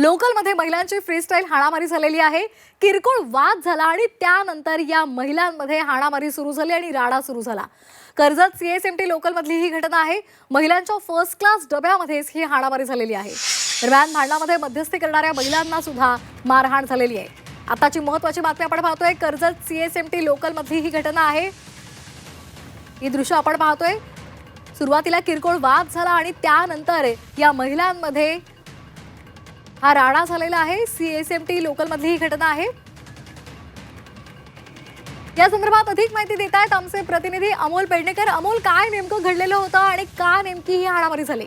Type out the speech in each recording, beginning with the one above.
लोकलमध्ये महिलांची फ्रीस्टाईल हाणामारी झालेली आहे. किरकोळ वाद झाला आणि त्यानंतर या महिलांमध्ये हाणामारी सुरू झाली आणि राडा सुरू झाला. कर्जत सीएसएमटी लोकलमधली ही घटना आहे. महिलांच्या फर्स्ट क्लास डब्यामध्येच ही हाणामारी झालेली आहे. दरम्यान भांडणामध्ये मध्यस्थी करणाऱ्या महिलांना सुद्धा मारहाण झालेली आहे. आताची महत्वाची बातमी आपण पाहतोय. कर्जत सीएसएमटी लोकलमधली ही घटना आहे. ही दृश्य आपण पाहतोय. सुरुवातीला किरकोळ वाद झाला आणि त्यानंतर या महिलांमध्ये हा राडा झालेला आहे. सीएसएमटी लोकलमधली ही घटना आहे. या संदर्भात अधिक माहिती देत आहेत आमचे प्रतिनिधी अमोल पेडणेकर. अमोल काय नेमकं घडलेलं होतं आणि का नेमकी ही हाणामारी झाली?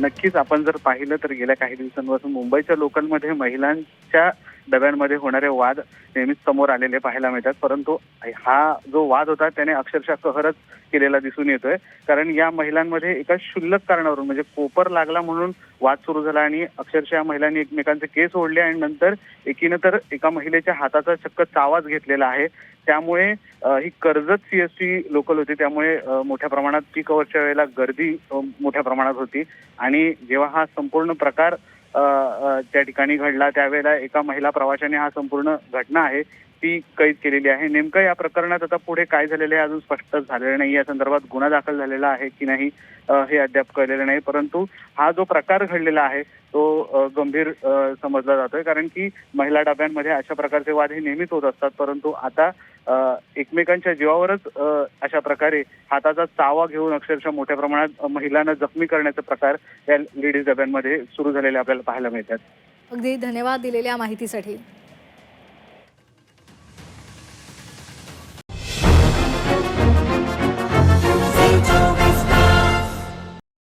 नक्कीच आपण जर पाहिलं तर गेल्या काही दिवसांपासून मुंबईच्या लोकलमध्ये महिलांच्या डब्यांमध्ये होणारे वाद नेहमीच समोर आलेले पाहायला मिळतात. परंतु हा जो वाद होता त्याने अक्षरशः कहरच केलेला दिसून येतोय. कारण या महिलांमध्ये एका क्षुल्लक कारणावरून म्हणजे कोपर लागला म्हणून वाद सुरू झाला आणि अक्षरशः या महिलांनी एकमेकांचे केस ओढले आणि नंतर एकीनं तर एका महिलेच्या हाताचा चक्क चावाच घेतलेला आहे. त्यामुळे ही कर्जत सीएसटी लोकल होती. त्यामुळे मोठ्या प्रमाणात पीक वेळेला गर्दी मोठ्या प्रमाणात होती. आणि जेव्हा हा संपूर्ण प्रकार त्या ठिकाणी घडला. त्यावेळेला एका महिला प्रवाशाने हा संपूर्ण घटना आहे. ती कैद केलेली आहे. नेमकं या प्रकरणात आता पुढे काय झालेलं आहे अजून स्पष्ट झालेलं नाही. या संदर्भात गुन्हा दाखल झालेला आहे की नाही हे अद्याप कळलेलं नाही. परंतु हा जो प्रकार घडलेला आहे तो गंभीर समजला जातोय. कारण की महिला डब्यांमध्ये अशा प्रकारचे वाद हे नेहमीच होत असतात. परंतु आता एकमेकांच्या जीवावरच अशा प्रकारे हाताचा चावा घेऊन अक्षरशः मोठ्या प्रमाणात महिलांना जखमी करण्याचे प्रकार या लेडीज डब्यांमध्ये सुरू झालेले आपल्याला पाहायला मिळतात. अगदी धन्यवाद दिलेल्या माहितीसाठी.